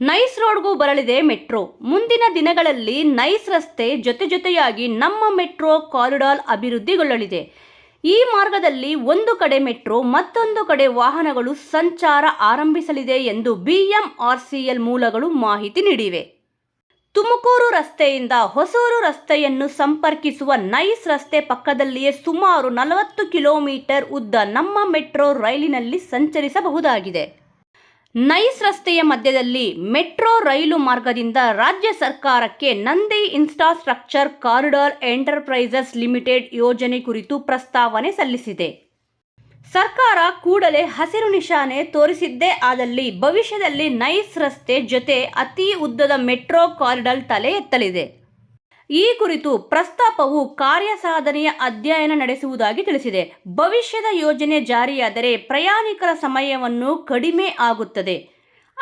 Nice ರೋಡ್ಗೂ ಬರಲಿದೆ metro. ಮುಂದಿನ ದಿನಗಳಲ್ಲಿ ನೈಸ್ ರಸ್ತೆ ಜೊತೆ ಜೊತೆಯಾಗಿ ನಮ್ಮ ಮೆಟ್ರೋ ಕಾರಿಡಾರ್ ಅಭಿವೃದ್ಧಿಗೊಳ್ಳಲಿದೆ. ಈ ಮಾರ್ಗದಲ್ಲಿ ಒಂದು ಕಡೆ ಮೆಟ್ರೋ, ಮತ್ತೊಂದು ಕಡೆ ವಾಹನಗಳು ಸಂಚಾರ ಆರಂಭಿಸಲಿದೆ ಎಂದು ಬಿಎಂಆರ್ಸಿಎಲ್ ಮೂಲಗಳು ಮಾಹಿತಿ ನೀಡಿವೆ. ತುಮಕೂರು ರಸ್ತೆಯಿಂದ ಹೊಸೂರು ರಸ್ತೆಯನ್ನು ಸಂಪರ್ಕಿಸುವ ನೈಸ್ ರಸ್ತೆ ಪಕ್ಕದಲ್ಲಿಯೇ ಸುಮಾರು ನಲವತ್ತು ಕಿಲೋಮೀಟರ್ ಉದ್ದ ನಮ್ಮ ಮೆಟ್ರೋ ರೈಲಿನಲ್ಲಿ ಸಂಚರಿಸಬಹುದಾಗಿದೆ. ನೈಸ್ ರಸ್ತೆಯ ಮಧ್ಯದಲ್ಲಿ ಮೆಟ್ರೋ ರೈಲು ಮಾರ್ಗದಿಂದ ರಾಜ್ಯ ಸರ್ಕಾರಕ್ಕೆ Nandi infrastructure corridor enterprises limited ಯೋಜನೆ ಕುರಿತು ಪ್ರಸ್ತಾವನೆ ಸಲ್ಲಿಸಿದೆ. ಸರ್ಕಾರ ಕೂಡಲೇ ಹಸಿರು ನಿಶಾನೆ ತೋರಿಸಿದ್ದೇ ಆದಲ್ಲಿ ಭವಿಷ್ಯದಲ್ಲಿ ನೈಸ್ ರಸ್ತೆ ಜೊತೆ ಅತಿ ಉದ್ದದ ಮೆಟ್ರೋ ಕಾರಿಡಾರ್ ತಲೆ ಎತ್ತಲಿದೆ. ಈ ಕುರಿತು ಪ್ರಸ್ತಾಪವು ಕಾರ್ಯಸಾಧನೆಯ ಅಧ್ಯಯನ ನಡೆಸುವುದಾಗಿ ತಿಳಿಸಿದೆ. ಭವಿಷ್ಯದ ಯೋಜನೆ ಜಾರಿಯಾದರೆ ಪ್ರಯಾಣಿಕರ ಸಮಯವನ್ನು ಕಡಿಮೆ ಆಗುತ್ತದೆ.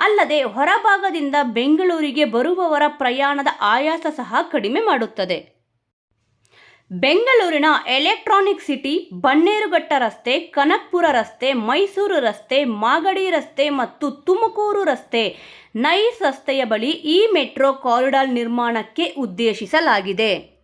ಅಲ್ಲದೆ ಹೊರಭಾಗದಿಂದ ಬೆಂಗಳೂರಿಗೆ ಬರುವವರ ಪ್ರಯಾಣದ ಆಯಾಸ ಸಹ ಕಡಿಮೆ ಮಾಡುತ್ತದೆ. ಬೆಂಗಳೂರಿನ ಎಲೆಕ್ಟ್ರಾನಿಕ್ ಸಿಟಿ, ಬನ್ನೇರುಘಟ್ಟ ರಸ್ತೆ, ಕನಕಪುರ ರಸ್ತೆ, ಮೈಸೂರು ರಸ್ತೆ, ಮಾಗಡಿ ರಸ್ತೆ ಮತ್ತು ತುಮಕೂರು ರಸ್ತೆ ನೈಸ್ ರಸ್ತೆಯ ಬಳಿ ಈ ಮೆಟ್ರೋ ಕಾರಿಡಾರ್ ನಿರ್ಮಾಣಕ್ಕೆ ಉದ್ದೇಶಿಸಲಾಗಿದೆ.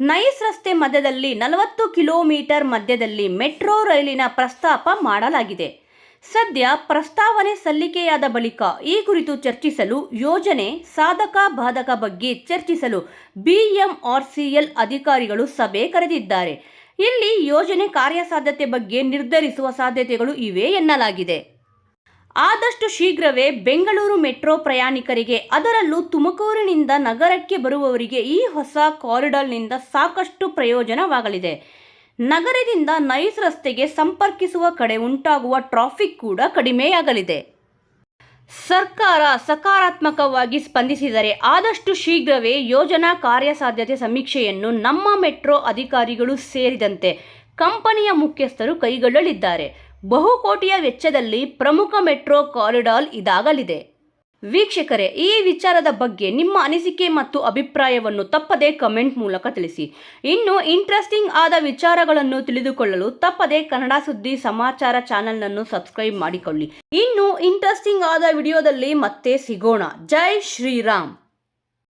ನೈಸ್ ರಸ್ತೆ ಮಧ್ಯದಲ್ಲಿ ನಲವತ್ತು ಕಿಲೋಮೀಟರ್ ಮಧ್ಯದಲ್ಲಿ ಮೆಟ್ರೋ ರೈಲಿನ ಪ್ರಸ್ತಾಪ ಮಾಡಲಾಗಿದೆ. ಸದ್ಯ ಪ್ರಸ್ತಾವನೆ ಸಲ್ಲಿಕೆಯಾದ ಬಳಿಕ ಈ ಕುರಿತು ಚರ್ಚಿಸಲು ಯೋಜನೆ ಸಾಧಕ ಬಾಧಕ ಬಗ್ಗೆ ಚರ್ಚಿಸಲು ಬಿಎಂಆರ್ಸಿಎಲ್ ಅಧಿಕಾರಿಗಳು ಸಭೆ ಕರೆದಿದ್ದಾರೆ. ಇಲ್ಲಿ ಯೋಜನೆ ಕಾರ್ಯಸಾಧ್ಯತೆ ಬಗ್ಗೆ ನಿರ್ಧರಿಸುವ ಸಾಧ್ಯತೆಗಳು ಇವೆ ಎನ್ನಲಾಗಿದೆ. ಆದಷ್ಟು ಶೀಘ್ರವೇ ಬೆಂಗಳೂರು ಮೆಟ್ರೋ ಪ್ರಯಾಣಿಕರಿಗೆ ಅದರಲ್ಲೂ ತುಮಕೂರಿನಿಂದ ನಗರಕ್ಕೆ ಬರುವವರಿಗೆ ಈ ಹೊಸ ಕಾರಿಡಾರ್ನಿಂದ ಸಾಕಷ್ಟು ಪ್ರಯೋಜನವಾಗಲಿದೆ. ನಗರದಿಂದ ನೈಸ್ ರಸ್ತೆಗೆ ಸಂಪರ್ಕಿಸುವ ಕಡೆ ಉಂಟಾಗುವ ಟ್ರಾಫಿಕ್ ಕೂಡ ಕಡಿಮೆಯಾಗಲಿದೆ. ಸರ್ಕಾರ ಸಕಾರಾತ್ಮಕವಾಗಿ ಸ್ಪಂದಿಸಿದರೆ ಆದಷ್ಟು ಶೀಘ್ರವೇ ಯೋಜನಾ ಕಾರ್ಯಸಾಧ್ಯತೆ ಸಮೀಕ್ಷೆಯನ್ನು ನಮ್ಮ ಮೆಟ್ರೋ ಅಧಿಕಾರಿಗಳು ಸೇರಿದಂತೆ ಕಂಪನಿಯ ಮುಖ್ಯಸ್ಥರು ಕೈಗೊಳ್ಳಲಿದ್ದಾರೆ. ಬಹುಕೋಟಿಯ ವೆಚ್ಚದಲ್ಲಿ ಪ್ರಮುಖ ಮೆಟ್ರೋ ಕಾರಿಡಾರ್ ಇದಾಗಲಿದೆ. ವೀಕ್ಷಕರೇ, ಈ ವಿಚಾರದ ಬಗ್ಗೆ ನಿಮ್ಮ ಅನಿಸಿಕೆ ಮತ್ತು ಅಭಿಪ್ರಾಯವನ್ನು ತಪ್ಪದೆ ಕಮೆಂಟ್ ಮೂಲಕ ತಿಳಿಸಿ. ಇನ್ನು ಇಂಟ್ರೆಸ್ಟಿಂಗ್ ಆದ ವಿಚಾರಗಳನ್ನು ತಿಳಿದುಕೊಳ್ಳಲು ತಪ್ಪದೆ ಕನ್ನಡ ಸುದ್ದಿ ಸಮಾಚಾರ ಚಾನೆಲ್ನನ್ನು ಸಬ್ಸ್ಕ್ರೈಬ್ ಮಾಡಿಕೊಳ್ಳಿ. ಇನ್ನು ಇಂಟ್ರೆಸ್ಟಿಂಗ್ ಆದ ವಿಡಿಯೋದಲ್ಲಿ ಮತ್ತೆ ಸಿಗೋಣ. ಜೈ ಶ್ರೀರಾಮ್.